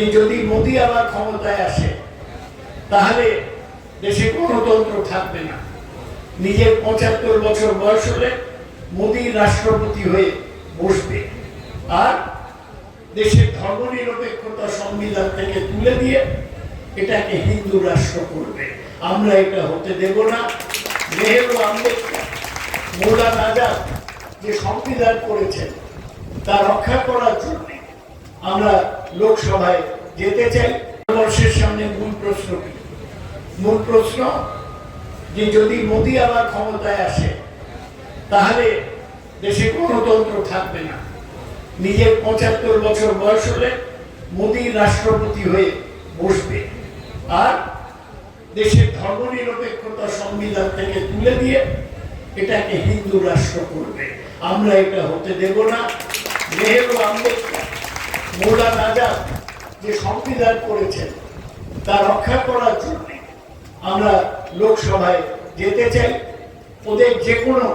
যে যদি মোদী আবার ক্ষমতায় আসে, তাহলে দেশে গণতন্ত্র থাকবে না। নিজের পঁচাত্তর বছর বয়স হলে মোদী রাষ্ট্রপতি হয়ে বসবে। আর দেশের ধর্মনিরপেক্ষতা সংবিধান থেকে তুলে দিয়ে এটাকে হিন্দু রাষ্ট্র করবে। আমরা এটা হতে দেব না। নেহেরু আম্বেদকর মৌলানা আজাদ যে সংবিধান করেছেন, তা রক্ষা করার জন্য আমরা লোকসভায় যেতে চাই। ভারতবর্ষের সামনে মূল প্রশ্ন কি? মূল প্রশ্ন যে যদি মোদী আবার ক্ষমতায় আসে, তাহলে দেশে গণতন্ত্র থাকবে না। নিজের পঁচাত্তর বছর বয়স হলে মোদী রাষ্ট্রপতি হয়ে বসবে। আর দেশের ধর্মনিরপেক্ষতা সংবিধান থেকে তুলে দিয়ে এটাকে হিন্দু রাষ্ট্র করবে। আমরা এটা হতে দেব না। নেহেরু আম্বেদকর মৌলানা আজাদ যে সংবিধান করেছেন, তা রক্ষা করার জন্য আমরা লোকসভায় যেতে চাই। ওদের যে কোনো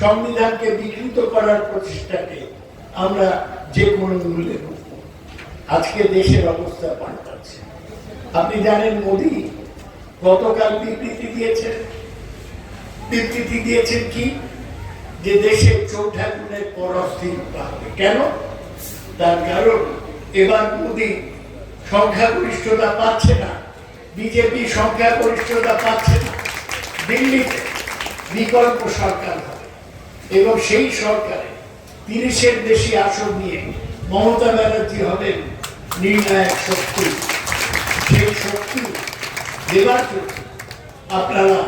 সংবিধানকে বিকৃত করার প্রচেষ্টাকে আমরা যে কোনো মূল্যে আজকে দেশের অবস্থা পাল্টাচ্ছে। আপনি জানেন মোদি গতকাল বিবৃতি দিয়েছেন। বিবৃতি দিয়েছেন কি? যে দেশের চৌঠা গুণের পর অস্থিরতা হবে। কেন? তার কারণ, এবার মোদী সংখ্যাগরিষ্ঠতা পাচ্ছে না। বিজেপি সংখ্যাগরিষ্ঠতা পাচ্ছে না। দিল্লিতে বিকল্প সরকার হবে। এবং সেই সরকারে তিরিশের বেশি আসন নিয়ে মমতা ব্যানার্জি হবেন নির্ণায়ক শক্তি। সেই শক্তি দেবার জন্য আপনারা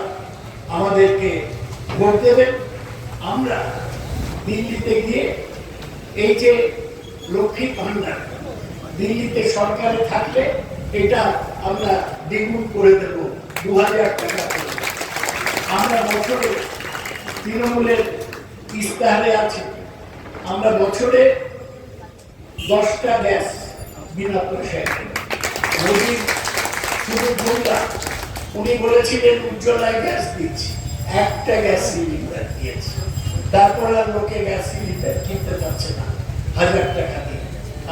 আমাদেরকে ভোট দেবেন। আমরা দিল্লিতে গিয়ে এই যে লক্ষ্মী ভান্ডার। দিল্লিতে সরকারে থাকলে এটা আমরা দ্বিগুণ করে দেব দু হাজার টাকা আমরা বছরে তৃণমূলের ইস্তাহারে আছে। আমরা বছরে দশটা গ্যাস বিনা পয়সায় উনি বলেছিলেন, উজ্জ্বলায় গ্যাস দিচ্ছি। একটা গ্যাস সিলিন্ডার দিয়েছে। তারপর আর লোকে গ্যাস সিলিন্ডার কিনতে পারছে না। হাজার টাকা দিয়ে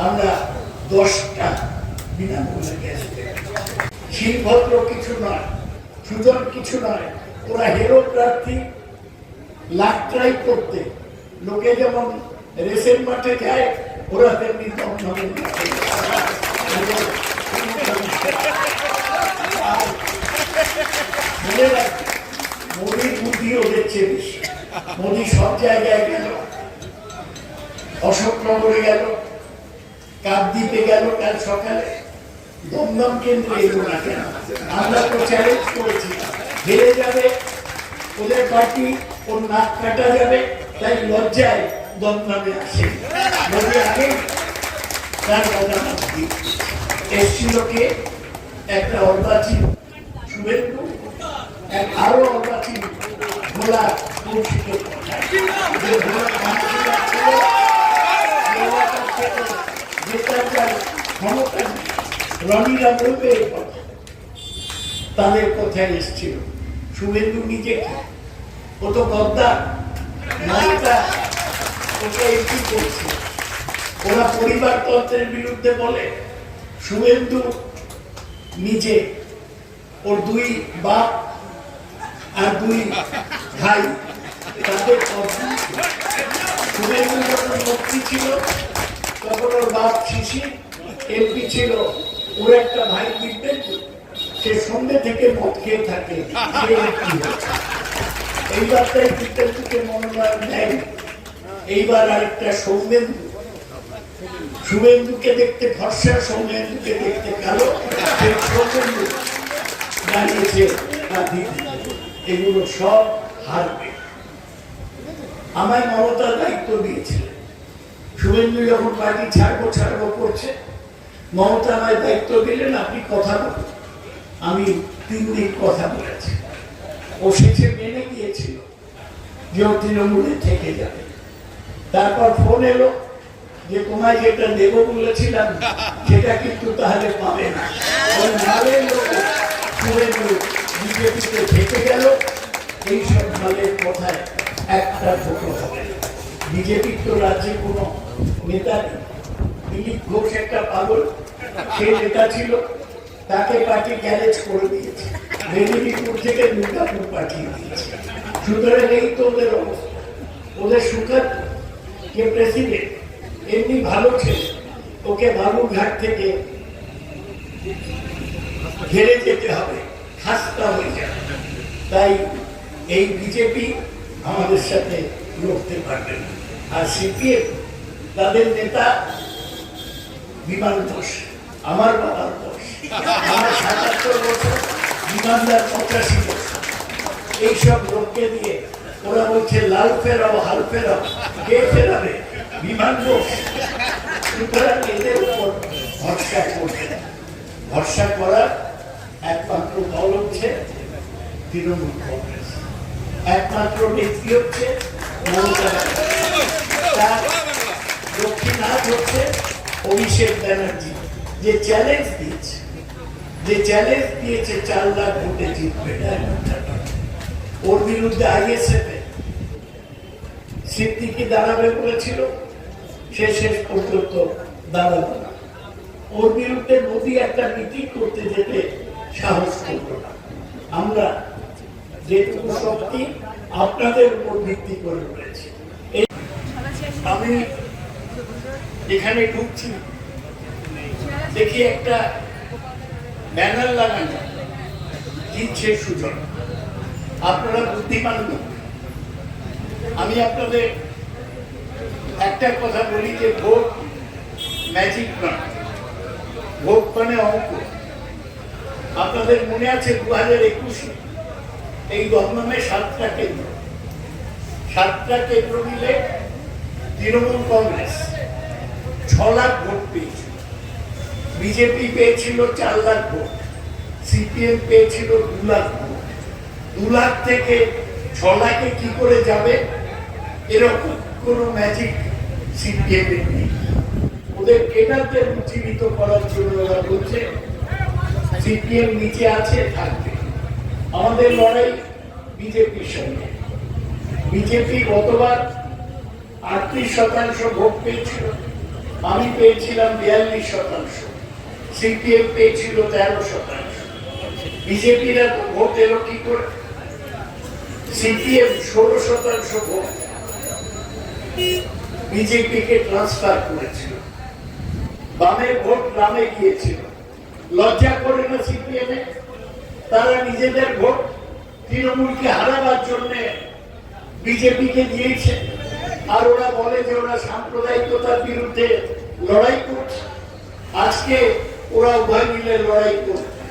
আমরা দশটা বিনামূল্যে গ্যাস দেব শিলভদ্র কিছু নয় সুজন কিছু নয় ওরা হেরো প্রার্থী লাখ ট্রাই করতে। লোকে যেমন রেসের মাঠে যায় ওরা তেমনি আর মনে রাখবে, মোদির বুদ্ধি বেশি। মোদি সব জায়গায় গেল অশোকনগরে গেল, কাকদ্বীপে গেল, কাল সকালে দমদম কেন্দ্রে এলো না কেন? আমরা তো চ্যালেঞ্জ করেছি। হেরে যাবে, ওদের পার্টি ওর নাক কাটা যাবে, তাই লজ্জায় দমদমে আসে। মোদি আগে তার কথা এসছিল কে? একটা অর্বাচীন শুভেন্দু, এক আরও অর্বাচীন ভোলা যে ভোলা ক্ষমতা তাদের কথায় এসছিল শুভেন্দু নিজে ও তো গদ্দার ওরা পরিবারতন্ত্রের বিরুদ্ধে বলে শুভেন্দু নিজে ওর দুই বাপ আর দুই ভাই তাদের। শুভেন্দু যখন মন্ত্রী ছিল তখন বাপ শিশির এমপি ছিল, ওর একটা ভাই সে সন্ধ্যে থেকে মদ খেয়ে থাকে। এইবার তাই মনোনয়ন দেয়। এইবার আরেকটা সৌমেন্দু। শুভেন্দুকে দেখতে সৌমেন্দুকে দেখতে কালো সৌমেন্দু দাঁড়িয়েছে এগুলো সব হারবে। আমায় মমতার দায়িত্ব দিয়েছিলেন শুভেন্দু যখন পার্টি ছাড়বো ছাড়বো করছে, মমতা আমায় দায়িত্ব দিলেন, আপনি কথা বলুন। আমি তিন দিন কথা বলেছি। ও শেষে মেনে গিয়েছিল যে ও তৃণমূলে থেকে যাবে। তারপর ফোন এলো যে, তোমায় যেটা দেবো বলেছিলাম, সেটা কিন্তু তাহলে পাবে না। বিজেপিতে থেকে গেল। এইসব মালের কথায় একটা ফটো হবে বিজেপির তো রাজ্যে কোনো নেতা নেই। দিলীপ ঘোষ একটা পাগল, সে নেতা ছিল, তাকে পার্টি গ্যারেজ করে দিয়েছে। মেদিনীপুর থেকে দুর্গাপুর পাঠিয়ে দিয়েছে। সুতরাং এই তো ওদের অবস্থা। ওদের সুখাত যে প্রেসিডেন্ট এমনি ভালো ছেলে। ওকে বাবুঘাট থেকে ঘেরে যেতে হবে। খাস্তা হয়ে যাবে। তাই এই বিজেপি আমাদের সাথে লড়তে পারবে না। আর তাদের নেতা বিমান ঘোষ আমার বাবার ঘোষ আমার সাতাত্তর বছর বিমানদার পঁচাশি বছর। এইসব লোককে দিয়ে ওরা বলছে, লাল ফেরাও, হাল ফেরাও, কে ফেরাবে? বিমান ঘোষ সুতরাং এদের উপর ভরসা করবে ভরসা করার একমাত্র দল হচ্ছে তৃণমূল কংগ্রেস। একমাত্র নেত্রী হচ্ছে মমতা। হচ্ছে অভিষেক ব্যানার্জি। যে চ্যালেঞ্জ দিয়েছে, যে চ্যালেঞ্জ দিয়েছে চার লাখ ভোটে জিতবে ওর বিরুদ্ধে আইএসএফ সিদ্দিকি দাঁড়াবে বলেছিল, সে শেষ পর্যন্ত দাঁড়াবে না। ওর বিরুদ্ধে মোদী একটা মিটিং করতে যেতে সাহস করল না। আমরা যেটুকু শক্তি আপনাদের উপর ভিত্তি করে আমি এখানে ঢুকছি দেখি একটা ব্যানার লাগানো। জিতছে সুজন। আপনারা বুদ্ধিমান লোক আমি আপনাদের একটা কথা বলি যে ভোট ম্যাজিক নয় ভোট মানে অঙ্ক। আপনাদের মনে আছে দু হাজার একুশে? এই দমদমে সাতটা কেন্দ্র। সাতটা কেন্দ্র মিলে তৃণমূল কংগ্রেস ছ লাখ ভোট পেয়েছিল। বিজেপি পেয়েছিল চার লাখ ভোট, সিপিএম পেয়েছিল দু লাখ ভোট। দু লাখ থেকে ছ লাখে কি করে যাবে? এরকম কোনো ম্যাজিক সিপিএম এর নেই। ওদের কেনারদের উজ্জীবিত করার জন্য ওরা বলছে, সিপিএম নিচে আছে, থাকবে। আমাদের লড়াই বিজেপির সঙ্গে। বিজেপি গতবার আটত্রিশ শতাংশ ভোট পেয়েছিল, আমি পেয়েছিলাম বিয়াল্লিশ শতাংশ, সিপিএম পেয়েছিল তেরো শতাংশ। বিজেপির এত ভোট এলো কি করে? সিপিএম ষোলো শতাংশ ভোট। বিজেপিকে ট্রান্সফার করেছিল। বামের ভোট গ্রামে গিয়েছিল। লজ্জা করে না সিপিএম? তারা নিজেদের ভোট তৃণমূলকে হারাবার জন্য বিজেপিকে দিয়েছে। আর ওরা বলে যে ওরা সাম্প্রদায়িকতার বিরুদ্ধে লড়াই করছে। আজকে ওরা উভয় মিলে লড়াই করছে।